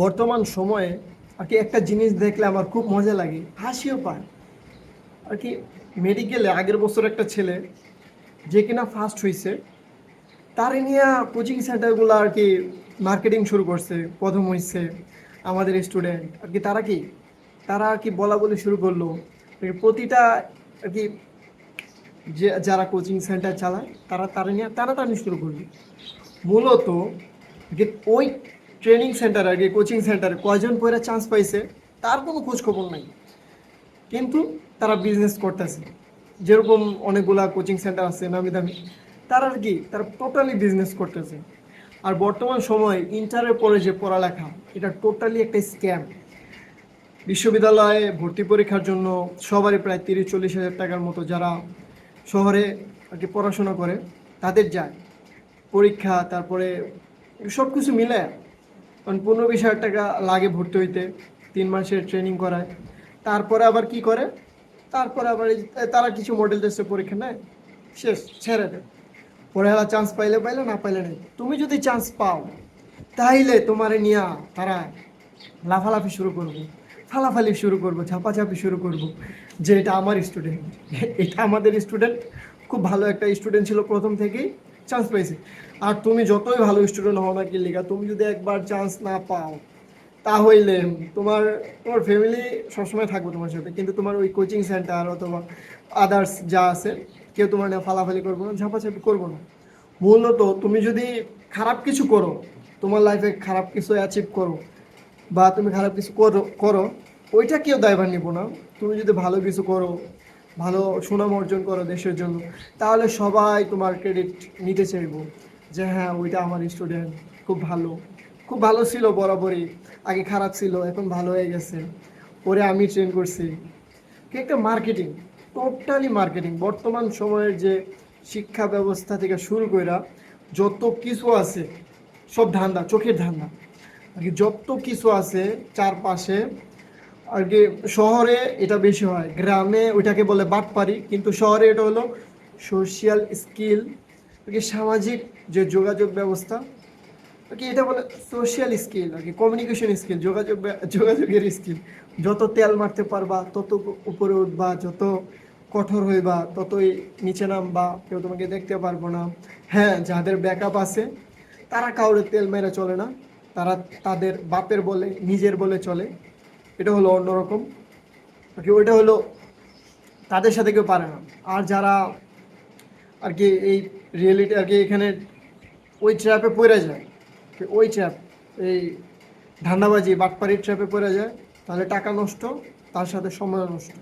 বর্তমান সময়ে আর কি একটা জিনিস দেখলে আমার খুব মজা লাগে, হাসিও পায়। আর কি মেডিকেলে আগের বছর একটা ছেলে যে কিনা ফার্স্ট হয়েছে তার নিয়ে কোচিং সেন্টারগুলো আর কি মার্কেটিং শুরু করছে, প্রথম হয়েছে আমাদের স্টুডেন্ট আর কি তারা কি, তারা আর কি বলা বলি শুরু করল প্রতিটা আর কি যে, যারা কোচিং সেন্টার চালায়, তারা তারা নিয়ে তারা টানি শুরু করল। মূলত ওই ট্রেনিং সেন্টার আর কি কোচিং সেন্টারে কয়জন পয়রা চান্স পাইছে, তার কোনো খোঁজ খবর নাই। কিন্তু তারা বিজনেস করতেছে। যেরকম অনেকগুলা কোচিং সেন্টার আছে, নামি দামি, তারা আর কি, তারা টোটালি বিজনেস করতেছে। আর বর্তমান সময়ে ইন্টারের পরে যে পড়ালেখা, এটা টোটালি একটা স্ক্যাম বিশ্ববিদ্যালয়ে ভর্তি পরীক্ষার জন্য সবারই প্রায় তিরিশ, চল্লিশ হাজার টাকার মতো যারা শহরে আর কি পড়াশোনা করে, তাদের যায়। পরীক্ষা, তারপরে সব কিছু মিলে কারণ পনেরো বিশ হাজার টাকা লাগে ভর্তি হইতে, তিন মাসের ট্রেনিং করায়। তারপরে আবার কি করে? তারপরে আবার তারা কিছু মডেল টেস্টের পরীক্ষা নেয় শেষ ছেড়ে দেয়। পরে হেলা চান্স পাইলে পাইলে, না পাইলে নেই। তুমি যদি চান্স পাও, তাইলে তোমারে নিয়া তারা লাফালাফি শুরু করব, ফালাফালি শুরু করব, ঝাপাঝাপি শুরু করব, যে এটা আমার স্টুডেন্ট এটা আমাদের স্টুডেন্ট খুব ভালো একটা স্টুডেন্ট ছিল প্রথম থেকেই। চান্স পেয়েছে। আর তুমি যতই ভালো স্টুডেন্ট হও না কি লেখা তুমি যদি একবার চান্স না পাও, তাহলে তোমার তোমার ফ্যামিলি সবসময় থাকবে তোমার সাথে। কিন্তু তোমার ওই কোচিং সেন্টার অথবা আদার্স যা আছে, কেউ তোমার নিয়ে ফালাফালি করব না, ঝাপাঝাপি করব না। মূলত তুমি যদি খারাপ কিছু করো, তোমার লাইফে খারাপ কিছু অ্যাচিভ করো, বা তুমি খারাপ কিছু করো করো, ওইটা কেউ দায়ভার নিব না। তুমি যদি ভালো কিছু করো ভালো সুনাম অর্জন করো দেশের জন্য, তাহলে সবাই তোমার ক্রেডিট নিতে চাইব। যে হ্যাঁ ওইটা আমার স্টুডেন্ট খুব ভালো। খুব ভালো ছিল বরাবরই, আগে খারাপ ছিল, এখন ভালো হয়ে গেছে। ওরে আমি ট্রেন করছি। কি একটা মার্কেটিং টোটালি মার্কেটিং বর্তমান সময়ের যে শিক্ষা ব্যবস্থা থেকে শুরু কইরা যত কিছু আছে, সব ধান্দা, চোখের ধান্দা। আর কি যত কিছু আছে চারপাশে আর কি শহরে এটা বেশি হয়। গ্রামে ওইটাকে বলে বাটপারি কিন্তু শহরে এটা হলো সোশিয়াল স্কিল আর কি সামাজিক যে যোগাযোগ ব্যবস্থা, আর কি এটা বলে সোশিয়াল স্কিল আর কি কমিউনিকেশন স্কিল যোগাযোগ যোগাযোগের স্কিল যত তেল মারতে পারবা, তত উপরে উঠবা, যত কঠোর হইবা, ততই নিচে নামবা, কেউ তোমাকে দেখতে পারব না। হ্যাঁ যাদের ব্যাকআপ আছে, তারা কাউরে তেল মেরে চলে না। তারা তাদের বাপের বলে, নিজের বলে চলে। এটা হলো অন্যরকম। আর কি ওইটা হলো তাদের সাথে কেউ পারে না। আর যারা আর কি এই রিয়েলিটি আর কি এখানে ওই ট্র্যাপে পড়ে যায়, ওই ট্র্যাপ এই ধান্দাবাজি, বাটপাড়ির ট্র্যাপে পড়ে যায়, তাহলে টাকা নষ্ট, তার সাথে সময় নষ্ট।